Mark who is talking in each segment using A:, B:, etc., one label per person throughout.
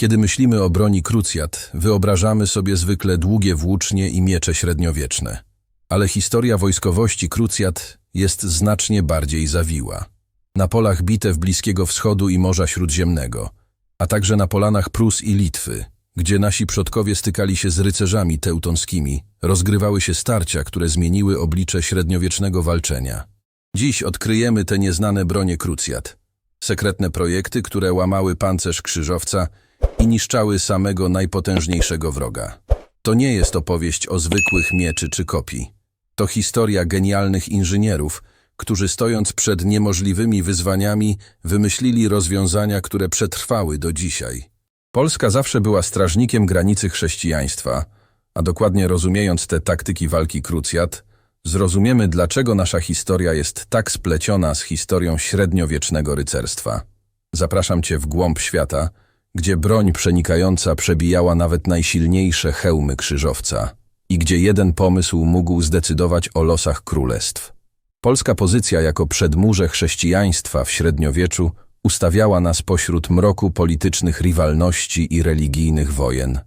A: Kiedy myślimy o broni krucjat, wyobrażamy sobie zwykle długie włócznie i miecze średniowieczne. Ale historia wojskowości krucjat jest znacznie bardziej zawiła. Na polach bitew Bliskiego Wschodu i Morza Śródziemnego, a także na polanach Prus i Litwy, gdzie nasi przodkowie stykali się z rycerzami teutonskimi, rozgrywały się starcia, które zmieniły oblicze średniowiecznego walczenia. Dziś odkryjemy te nieznane bronie krucjat. Sekretne projekty, które łamały pancerz krzyżowca i niszczały samego najpotężniejszego wroga. To nie jest opowieść o zwykłych mieczy czy kopii. To historia genialnych inżynierów, którzy stojąc przed niemożliwymi wyzwaniami, wymyślili rozwiązania, które przetrwały do dzisiaj. Polska zawsze była strażnikiem granicy chrześcijaństwa, a dokładnie rozumiejąc te taktyki walki krucjat, zrozumiemy, dlaczego nasza historia jest tak spleciona z historią średniowiecznego rycerstwa. Zapraszam Cię w głąb świata, gdzie broń przenikająca przebijała nawet najsilniejsze hełmy krzyżowca i gdzie jeden pomysł mógł zdecydować o losach królestw. Polska pozycja jako przedmurze chrześcijaństwa w średniowieczu ustawiała nas pośród mroku politycznych rywalności i religijnych wojen.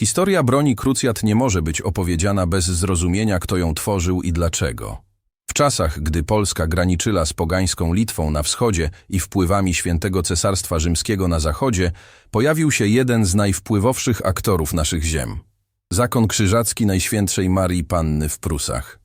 A: Historia broni krucjat nie może być opowiedziana bez zrozumienia, kto ją tworzył i dlaczego. W czasach, gdy Polska graniczyła z pogańską Litwą na wschodzie i wpływami świętego Cesarstwa Rzymskiego na zachodzie, pojawił się jeden z najwpływowszych aktorów naszych ziem. Zakon krzyżacki Najświętszej Marii Panny w Prusach.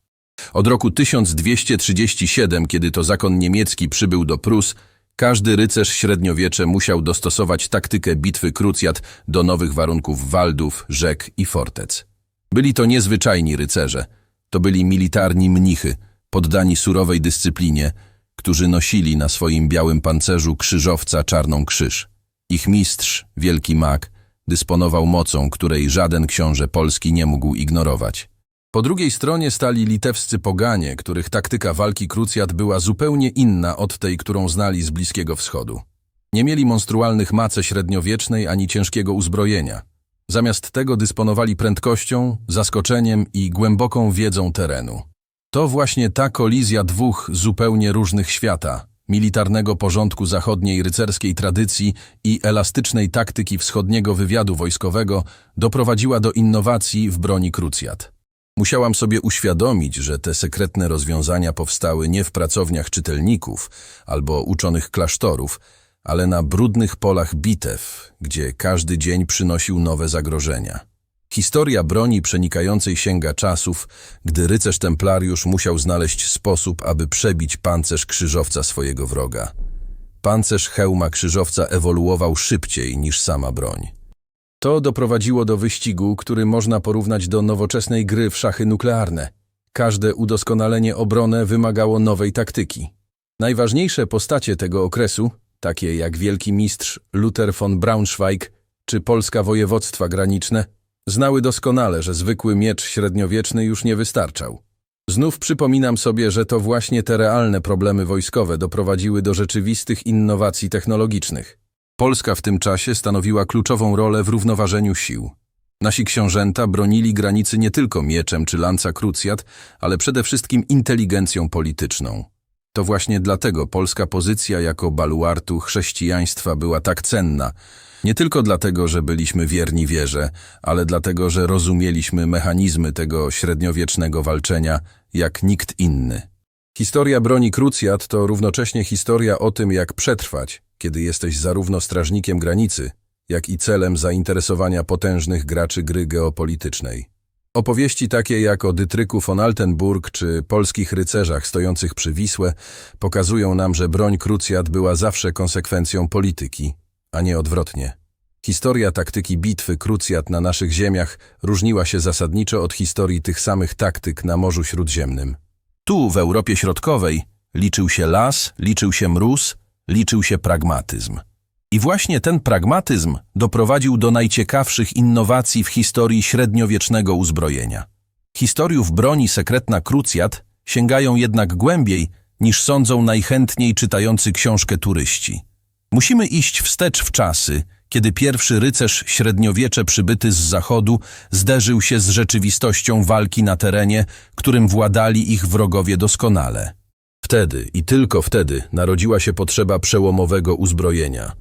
A: Od roku 1237, kiedy to zakon niemiecki przybył do Prus, każdy rycerz średniowiecze musiał dostosować taktykę bitwy krucjat do nowych warunków waldów, rzek i fortec. Byli to niezwyczajni rycerze. To byli militarni mnichy, poddani surowej dyscyplinie, którzy nosili na swoim białym pancerzu krzyżowca czarną krzyż. Ich mistrz, wielki mag, dysponował mocą, której żaden książę polski nie mógł ignorować. Po drugiej stronie stali litewscy poganie, których taktyka walki krucjat była zupełnie inna od tej, którą znali z Bliskiego Wschodu. Nie mieli monstrualnych mace średniowiecznej ani ciężkiego uzbrojenia. Zamiast tego dysponowali prędkością, zaskoczeniem i głęboką wiedzą terenu. To właśnie ta kolizja dwóch zupełnie różnych świata, militarnego porządku zachodniej rycerskiej tradycji i elastycznej taktyki wschodniego wywiadu wojskowego, doprowadziła do innowacji w broni krucjat. Musiałam sobie uświadomić, że te sekretne rozwiązania powstały nie w pracowniach czytelników albo uczonych klasztorów, ale na brudnych polach bitew, gdzie każdy dzień przynosił nowe zagrożenia. Historia broni przenikającej sięga czasów, gdy rycerz templariusz musiał znaleźć sposób, aby przebić pancerz krzyżowca swojego wroga. Pancerz hełma krzyżowca ewoluował szybciej niż sama broń. To doprowadziło do wyścigu, który można porównać do nowoczesnej gry w szachy nuklearne. Każde udoskonalenie obrony wymagało nowej taktyki. Najważniejsze postacie tego okresu, takie jak wielki mistrz Luther von Braunschweig czy polska województwa graniczne, znały doskonale, że zwykły miecz średniowieczny już nie wystarczał. Znów przypominam sobie, że to właśnie te realne problemy wojskowe doprowadziły do rzeczywistych innowacji technologicznych. Polska w tym czasie stanowiła kluczową rolę w równoważeniu sił. Nasi książęta bronili granicy nie tylko mieczem czy lanca krucjat, ale przede wszystkim inteligencją polityczną. To właśnie dlatego polska pozycja jako baluartu chrześcijaństwa była tak cenna. Nie tylko dlatego, że byliśmy wierni wierze, ale dlatego, że rozumieliśmy mechanizmy tego średniowiecznego walczenia jak nikt inny. Historia broni krucjat to równocześnie historia o tym, jak przetrwać, kiedy jesteś zarówno strażnikiem granicy, jak i celem zainteresowania potężnych graczy gry geopolitycznej. Opowieści takie jak o Dytryku von Altenburg czy polskich rycerzach stojących przy Wisłę pokazują nam, że broń krucjat była zawsze konsekwencją polityki, a nie odwrotnie. Historia taktyki bitwy krucjat na naszych ziemiach różniła się zasadniczo od historii tych samych taktyk na Morzu Śródziemnym. Tu, w Europie Środkowej, liczył się las, liczył się mróz, liczył się pragmatyzm. I właśnie ten pragmatyzm doprowadził do najciekawszych innowacji w historii średniowiecznego uzbrojenia. Historiów broni sekretna krucjat sięgają jednak głębiej niż sądzą najchętniej czytający książkę turyści. Musimy iść wstecz w czasy, kiedy pierwszy rycerz średniowiecze przybyty z zachodu zderzył się z rzeczywistością walki na terenie, którym władali ich wrogowie doskonale. Wtedy i tylko wtedy narodziła się potrzeba przełomowego uzbrojenia.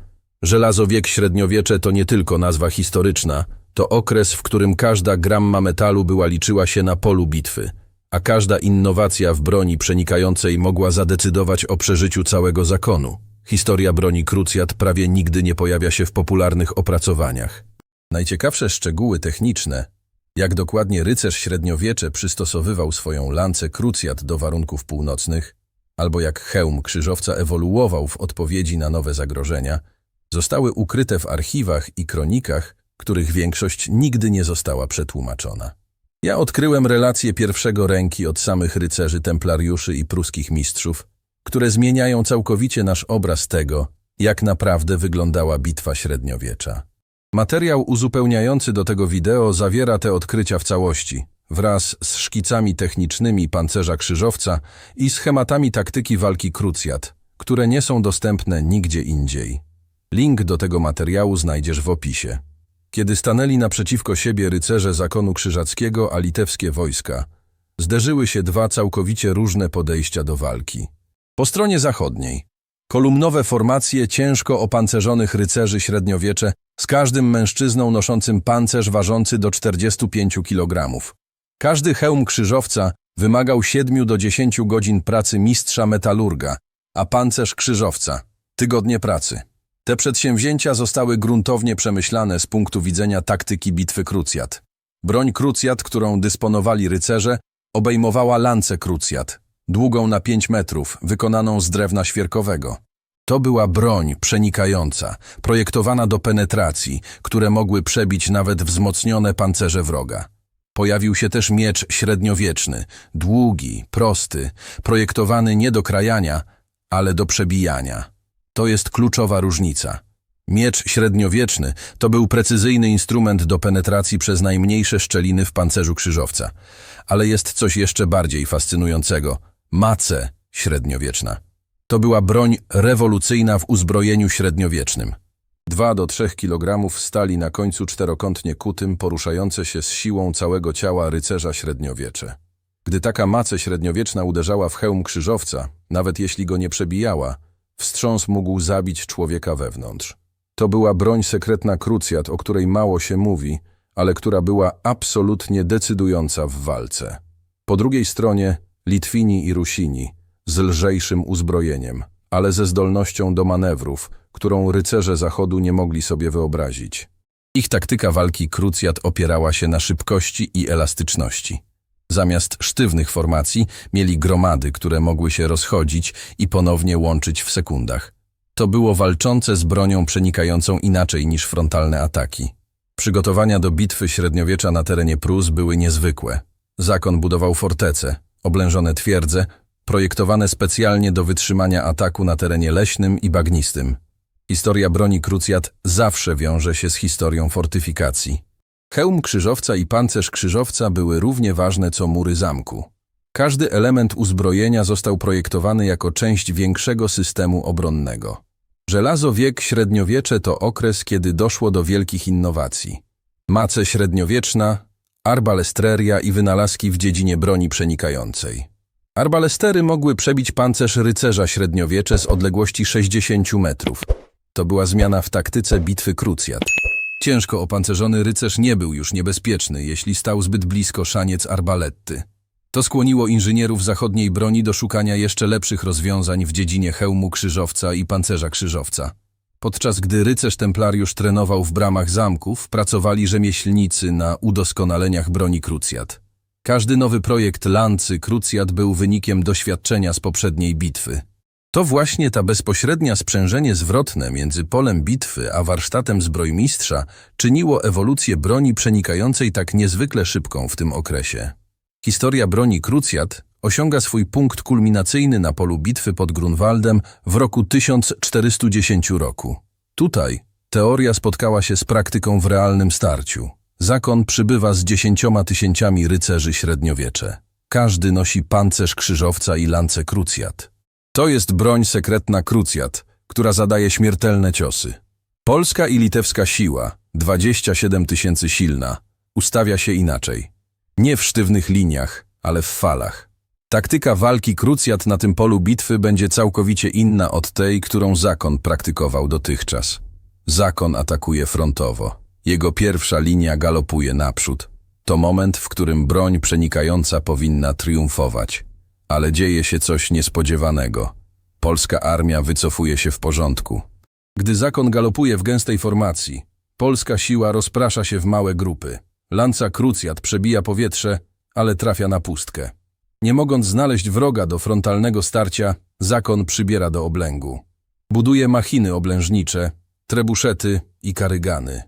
A: Żelazowiek średniowiecze to nie tylko nazwa historyczna, to okres, w którym każda gramma metalu była liczyła się na polu bitwy, a każda innowacja w broni przenikającej mogła zadecydować o przeżyciu całego zakonu. Historia broni krucjat prawie nigdy nie pojawia się w popularnych opracowaniach. Najciekawsze szczegóły techniczne, jak dokładnie rycerz średniowiecze przystosowywał swoją lancę krucjat do warunków północnych, albo jak hełm krzyżowca ewoluował w odpowiedzi na nowe zagrożenia, zostały ukryte w archiwach i kronikach, których większość nigdy nie została przetłumaczona. Ja odkryłem relacje pierwszego ręki od samych rycerzy templariuszy i pruskich mistrzów, które zmieniają całkowicie nasz obraz tego, jak naprawdę wyglądała bitwa średniowiecza. Materiał uzupełniający do tego wideo zawiera te odkrycia w całości, wraz z szkicami technicznymi pancerza krzyżowca i schematami taktyki walki krucjat, które nie są dostępne nigdzie indziej. Link do tego materiału znajdziesz w opisie. Kiedy stanęli naprzeciwko siebie rycerze zakonu krzyżackiego a litewskie wojska, zderzyły się dwa całkowicie różne podejścia do walki. Po stronie zachodniej kolumnowe formacje ciężko opancerzonych rycerzy średniowiecze z każdym mężczyzną noszącym pancerz ważący do 45 kg. Każdy hełm krzyżowca wymagał 7 do 10 godzin pracy mistrza metalurga, a pancerz krzyżowca – tygodnie pracy. Te przedsięwzięcia zostały gruntownie przemyślane z punktu widzenia taktyki bitwy krucjat. Broń krucjat, którą dysponowali rycerze, obejmowała lance krucjat, długą na 5 metrów, wykonaną z drewna świerkowego. To była broń przenikająca, projektowana do penetracji, które mogły przebić nawet wzmocnione pancerze wroga. Pojawił się też miecz średniowieczny, długi, prosty, projektowany nie do krajania, ale do przebijania. To jest kluczowa różnica. Miecz średniowieczny to był precyzyjny instrument do penetracji przez najmniejsze szczeliny w pancerzu krzyżowca. Ale jest coś jeszcze bardziej fascynującego. Mace średniowieczna. To była broń rewolucyjna w uzbrojeniu średniowiecznym. 2 do 3 kg stali na końcu czterokątnie kutym, poruszające się z siłą całego ciała rycerza średniowiecze. Gdy taka mace średniowieczna uderzała w hełm krzyżowca, nawet jeśli go nie przebijała, wstrząs mógł zabić człowieka wewnątrz. To była broń sekretna krucjat, o której mało się mówi, ale która była absolutnie decydująca w walce. Po drugiej stronie Litwini i Rusini, z lżejszym uzbrojeniem, ale ze zdolnością do manewrów, którą rycerze Zachodu nie mogli sobie wyobrazić. Ich taktyka walki krucjat opierała się na szybkości i elastyczności. Zamiast sztywnych formacji mieli gromady, które mogły się rozchodzić i ponownie łączyć w sekundach. To było walczące z bronią przenikającą inaczej niż frontalne ataki. Przygotowania do bitwy średniowiecza na terenie Prus były niezwykłe. Zakon budował fortece, oblężone twierdze, projektowane specjalnie do wytrzymania ataku na terenie leśnym i bagnistym. Historia broni krucjat zawsze wiąże się z historią fortyfikacji. Hełm krzyżowca i pancerz krzyżowca były równie ważne co mury zamku. Każdy element uzbrojenia został projektowany jako część większego systemu obronnego. Żelazo wiek średniowiecze to okres, kiedy doszło do wielkich innowacji. Mace średniowieczna, arbalestreria i wynalazki w dziedzinie broni przenikającej. Arbalestery mogły przebić pancerz rycerza średniowiecze z odległości 60 metrów. To była zmiana w taktyce bitwy krucjat. Ciężko opancerzony rycerz nie był już niebezpieczny, jeśli stał zbyt blisko szaniec arbaletty. To skłoniło inżynierów zachodniej broni do szukania jeszcze lepszych rozwiązań w dziedzinie hełmu krzyżowca i pancerza krzyżowca. Podczas gdy rycerz templariusz trenował w bramach zamków, pracowali rzemieślnicy na udoskonaleniach broni krucjat. Każdy nowy projekt lancy krucjat był wynikiem doświadczenia z poprzedniej bitwy. To właśnie ta bezpośrednia sprzężenie zwrotne między polem bitwy a warsztatem zbrojmistrza czyniło ewolucję broni przenikającej tak niezwykle szybką w tym okresie. Historia broni krucjat osiąga swój punkt kulminacyjny na polu bitwy pod Grunwaldem w roku 1410 roku. Tutaj teoria spotkała się z praktyką w realnym starciu. Zakon przybywa z dziesięcioma tysięciami rycerzy średniowiecze. Każdy nosi pancerz krzyżowca i lance krucjat. To jest broń sekretna krucjat, która zadaje śmiertelne ciosy. Polska i litewska siła, 27 tysięcy silna, ustawia się inaczej. Nie w sztywnych liniach, ale w falach. Taktyka walki krucjat na tym polu bitwy będzie całkowicie inna od tej, którą zakon praktykował dotychczas. Zakon atakuje frontowo. Jego pierwsza linia galopuje naprzód. To moment, w którym broń przenikająca powinna triumfować. Ale dzieje się coś niespodziewanego. Polska armia wycofuje się w porządku. Gdy zakon galopuje w gęstej formacji, polska siła rozprasza się w małe grupy. Lanca krucjat przebija powietrze, ale trafia na pustkę. Nie mogąc znaleźć wroga do frontalnego starcia, zakon przybiera do oblęgu. Buduje machiny oblężnicze, trebuszety i karygany.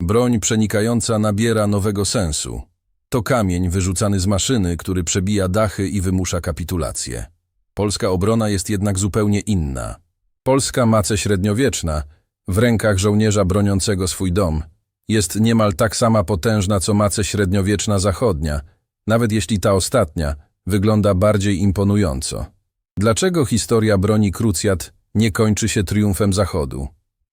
A: Broń przenikająca nabiera nowego sensu. To kamień wyrzucany z maszyny, który przebija dachy i wymusza kapitulację. Polska obrona jest jednak zupełnie inna. Polska mace średniowieczna, w rękach żołnierza broniącego swój dom, jest niemal tak sama potężna co mace średniowieczna zachodnia, nawet jeśli ta ostatnia wygląda bardziej imponująco. Dlaczego historia broni krucjat nie kończy się triumfem Zachodu?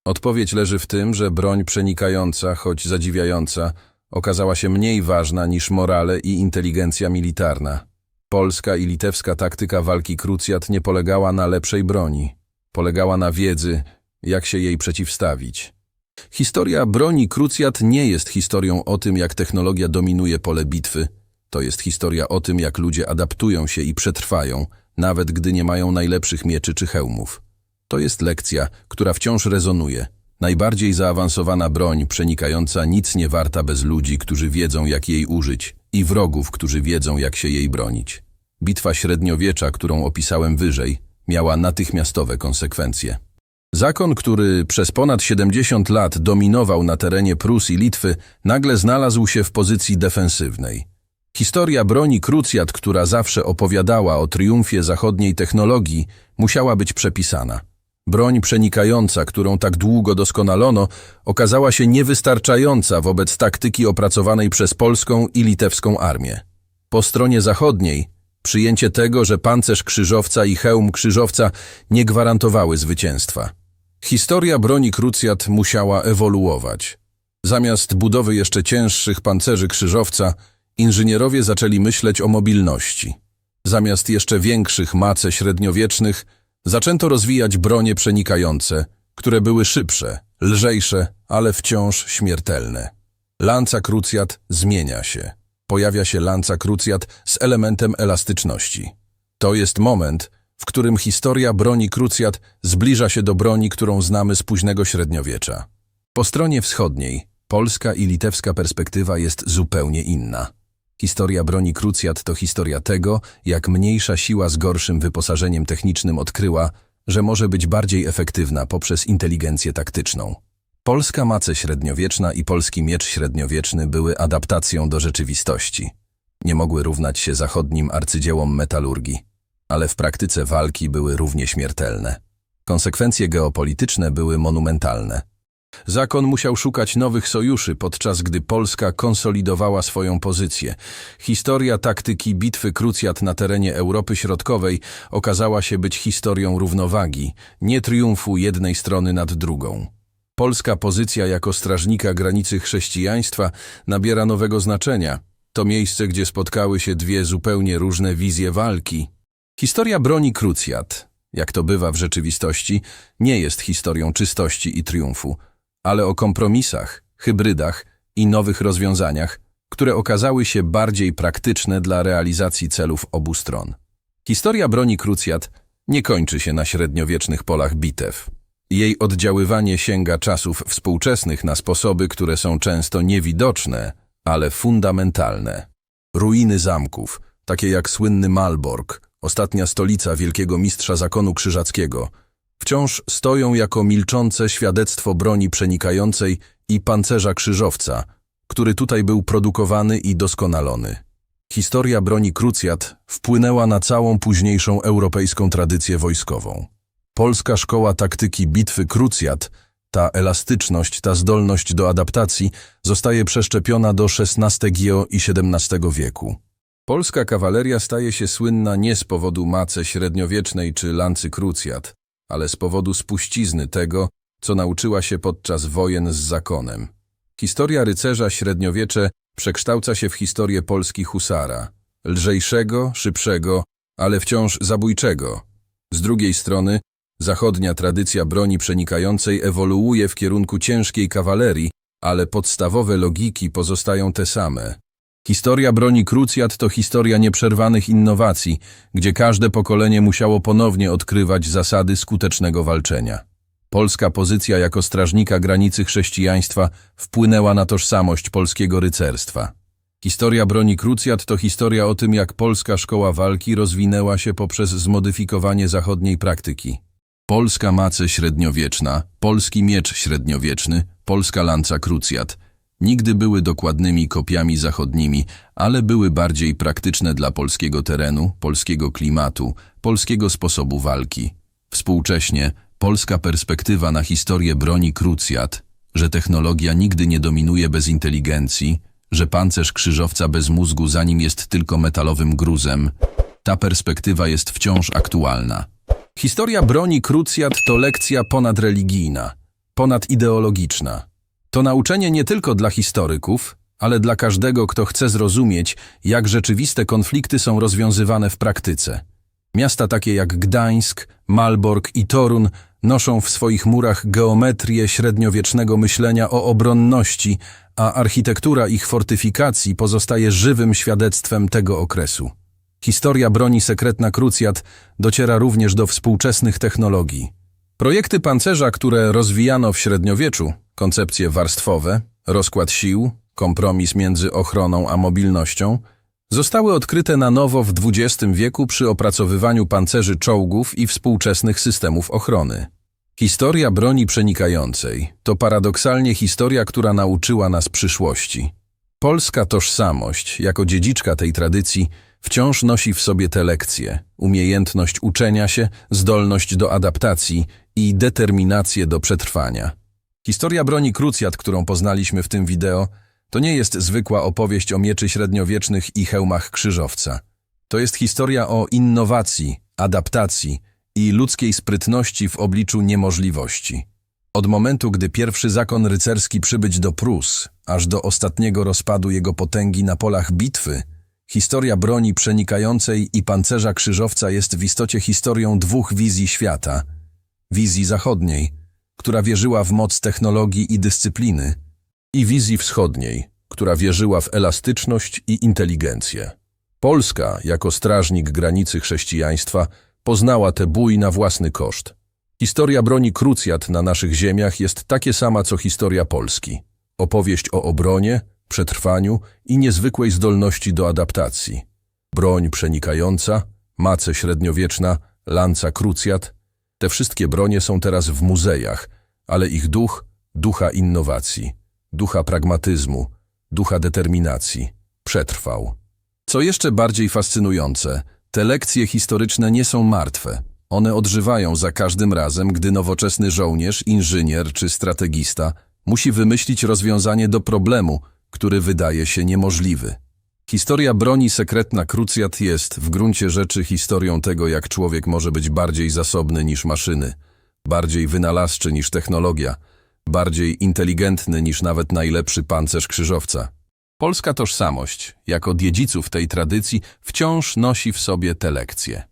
A: Odpowiedź leży w tym, że broń przenikająca, choć zadziwiająca, okazała się mniej ważna niż morale i inteligencja militarna. Polska i litewska taktyka walki krucjat nie polegała na lepszej broni. Polegała na wiedzy, jak się jej przeciwstawić. Historia broni krucjat nie jest historią o tym, jak technologia dominuje pole bitwy. To jest historia o tym, jak ludzie adaptują się i przetrwają, nawet gdy nie mają najlepszych mieczy czy hełmów. To jest lekcja, która wciąż rezonuje. Najbardziej zaawansowana broń, przenikająca nic nie warta bez ludzi, którzy wiedzą, jak jej użyć, i wrogów, którzy wiedzą, jak się jej bronić. Bitwa średniowiecza, którą opisałem wyżej, miała natychmiastowe konsekwencje. Zakon, który przez ponad 70 lat dominował na terenie Prus i Litwy, nagle znalazł się w pozycji defensywnej. Historia broni krucjat, która zawsze opowiadała o triumfie zachodniej technologii, musiała być przepisana. Broń przenikająca, którą tak długo doskonalono, okazała się niewystarczająca wobec taktyki opracowanej przez polską i litewską armię. Po stronie zachodniej przyjęcie tego, że pancerz krzyżowca i hełm krzyżowca nie gwarantowały zwycięstwa. Historia broni krucjat musiała ewoluować. Zamiast budowy jeszcze cięższych pancerzy krzyżowca, inżynierowie zaczęli myśleć o mobilności. Zamiast jeszcze większych mace średniowiecznych, zaczęto rozwijać bronie przenikające, które były szybsze, lżejsze, ale wciąż śmiertelne. Lanca krucjat zmienia się. Pojawia się lanca krucjat z elementem elastyczności. To jest moment, w którym historia broni krucjat zbliża się do broni, którą znamy z późnego średniowiecza. Po stronie wschodniej polska i litewska perspektywa jest zupełnie inna. Historia broni krucjat to historia tego, jak mniejsza siła z gorszym wyposażeniem technicznym odkryła, że może być bardziej efektywna poprzez inteligencję taktyczną. Polska mace średniowieczna i polski miecz średniowieczny były adaptacją do rzeczywistości. Nie mogły równać się zachodnim arcydziełom metalurgii, ale w praktyce walki były równie śmiertelne. Konsekwencje geopolityczne były monumentalne. Zakon musiał szukać nowych sojuszy, podczas gdy Polska konsolidowała swoją pozycję. Historia taktyki bitwy krucjat na terenie Europy Środkowej okazała się być historią równowagi, nie triumfu jednej strony nad drugą. Polska pozycja jako strażnika granicy chrześcijaństwa nabiera nowego znaczenia. To miejsce, gdzie spotkały się dwie zupełnie różne wizje walki. Historia broni krucjat, jak to bywa w rzeczywistości, nie jest historią czystości i triumfu ale o kompromisach, hybrydach i nowych rozwiązaniach, które okazały się bardziej praktyczne dla realizacji celów obu stron. Historia broni krucjat nie kończy się na średniowiecznych polach bitew. Jej oddziaływanie sięga czasów współczesnych na sposoby, które są często niewidoczne, ale fundamentalne. Ruiny zamków, takie jak słynny Malbork, ostatnia stolica wielkiego mistrza zakonu krzyżackiego – wciąż stoją jako milczące świadectwo broni przenikającej i pancerza krzyżowca, który tutaj był produkowany i doskonalony. Historia broni krucjat wpłynęła na całą późniejszą europejską tradycję wojskową. Polska szkoła taktyki bitwy krucjat, ta elastyczność, ta zdolność do adaptacji zostaje przeszczepiona do XVI i XVII wieku. Polska kawaleria staje się słynna nie z powodu mace średniowiecznej czy lancy krucjat, ale z powodu spuścizny tego, co nauczyła się podczas wojen z zakonem. Historia rycerza średniowiecze przekształca się w historię Polski husara, lżejszego, szybszego, ale wciąż zabójczego. Z drugiej strony, Zachodnia tradycja broni przenikającej ewoluuje w kierunku ciężkiej kawalerii, ale podstawowe logiki pozostają te same. Historia broni krucjat to historia nieprzerwanych innowacji, gdzie każde pokolenie musiało ponownie odkrywać zasady skutecznego walczenia. Polska pozycja jako strażnika granicy chrześcijaństwa wpłynęła na tożsamość polskiego rycerstwa. Historia broni krucjat to historia o tym, jak polska szkoła walki rozwinęła się poprzez zmodyfikowanie zachodniej praktyki. Polska mace średniowieczna, polski miecz średniowieczny, polska lanca krucjat. Nigdy były dokładnymi kopiami zachodnimi, ale były bardziej praktyczne dla polskiego terenu, polskiego klimatu, polskiego sposobu walki. Współcześnie polska perspektywa na historię broni krucjat, że technologia nigdy nie dominuje bez inteligencji, że pancerz krzyżowca bez mózgu za nim jest tylko metalowym gruzem, ta perspektywa jest wciąż aktualna. Historia broni krucjat to lekcja ponadreligijna, ponadzideologiczna. To nauczenie nie tylko dla historyków, ale dla każdego, kto chce zrozumieć, jak rzeczywiste konflikty są rozwiązywane w praktyce. Miasta takie jak Gdańsk, Malbork i Torun noszą w swoich murach geometrię średniowiecznego myślenia o obronności, a architektura ich fortyfikacji pozostaje żywym świadectwem tego okresu. Historia broni sekretna krucjat dociera również do współczesnych technologii. Projekty pancerza, które rozwijano w średniowieczu, koncepcje warstwowe, rozkład sił, kompromis między ochroną a mobilnością, zostały odkryte na nowo w XX wieku przy opracowywaniu pancerzy czołgów i współczesnych systemów ochrony. Historia broni przenikającej to paradoksalnie historia, która nauczyła nas przyszłości. Polska tożsamość, jako dziedziczka tej tradycji, wciąż nosi w sobie te lekcje, umiejętność uczenia się, zdolność do adaptacji i determinację do przetrwania. Historia broni krucjat, którą poznaliśmy w tym wideo, to nie jest zwykła opowieść o mieczy średniowiecznych i hełmach krzyżowca. To jest historia o innowacji, adaptacji i ludzkiej sprytności w obliczu niemożliwości. Od momentu, gdy pierwszy zakon rycerski przybyć do Prus, aż do ostatniego rozpadu jego potęgi na polach bitwy, historia broni przenikającej i pancerza krzyżowca jest w istocie historią dwóch wizji świata. Wizji zachodniej, która wierzyła w moc technologii i dyscypliny, i wizji wschodniej, która wierzyła w elastyczność i inteligencję. Polska, jako strażnik granicy chrześcijaństwa, poznała tę bój na własny koszt. Historia broni krucjat na naszych ziemiach jest takie sama co historia Polski. Opowieść o obronie, przetrwaniu i niezwykłej zdolności do adaptacji. Broń przenikająca, mace średniowieczna, lanca krucjat. Te wszystkie bronie są teraz w muzejach, ale ich duch, ducha innowacji, ducha pragmatyzmu, ducha determinacji, przetrwał. Co jeszcze bardziej fascynujące, te lekcje historyczne nie są martwe. One odżywają za każdym razem, gdy nowoczesny żołnierz, inżynier czy strategista musi wymyślić rozwiązanie do problemu, który wydaje się niemożliwy. Historia broni sekretna krucjat jest w gruncie rzeczy historią tego, jak człowiek może być bardziej zasobny niż maszyny, bardziej wynalazczy niż technologia, bardziej inteligentny niż nawet najlepszy pancerz krzyżowca. Polska tożsamość, jako dziedziców tej tradycji, wciąż nosi w sobie te lekcje.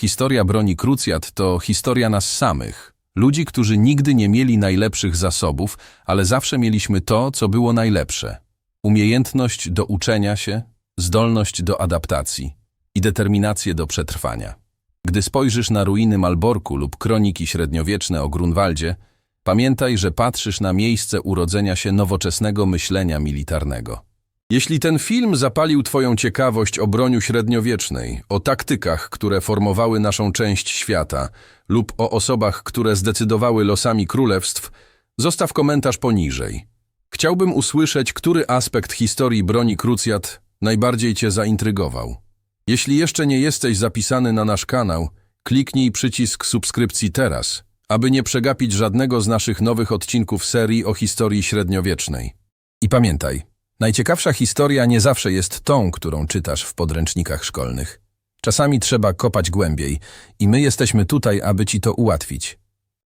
A: Historia broni krucjat to historia nas samych, ludzi, którzy nigdy nie mieli najlepszych zasobów, ale zawsze mieliśmy to, co było najlepsze. Umiejętność do uczenia się, zdolność do adaptacji i determinację do przetrwania. Gdy spojrzysz na ruiny Malborku lub kroniki średniowieczne o Grunwaldzie, pamiętaj, że patrzysz na miejsce urodzenia się nowoczesnego myślenia militarnego. Jeśli ten film zapalił Twoją ciekawość o broniu średniowiecznej, o taktykach, które formowały naszą część świata, lub o osobach, które zdecydowały losami królestw, zostaw komentarz poniżej. Chciałbym usłyszeć, który aspekt historii broni krucjat najbardziej Cię zaintrygował. Jeśli jeszcze nie jesteś zapisany na nasz kanał, kliknij przycisk subskrypcji teraz, aby nie przegapić żadnego z naszych nowych odcinków serii o historii średniowiecznej. I pamiętaj, najciekawsza historia nie zawsze jest tą, którą czytasz w podręcznikach szkolnych. Czasami trzeba kopać głębiej i my jesteśmy tutaj, aby Ci to ułatwić.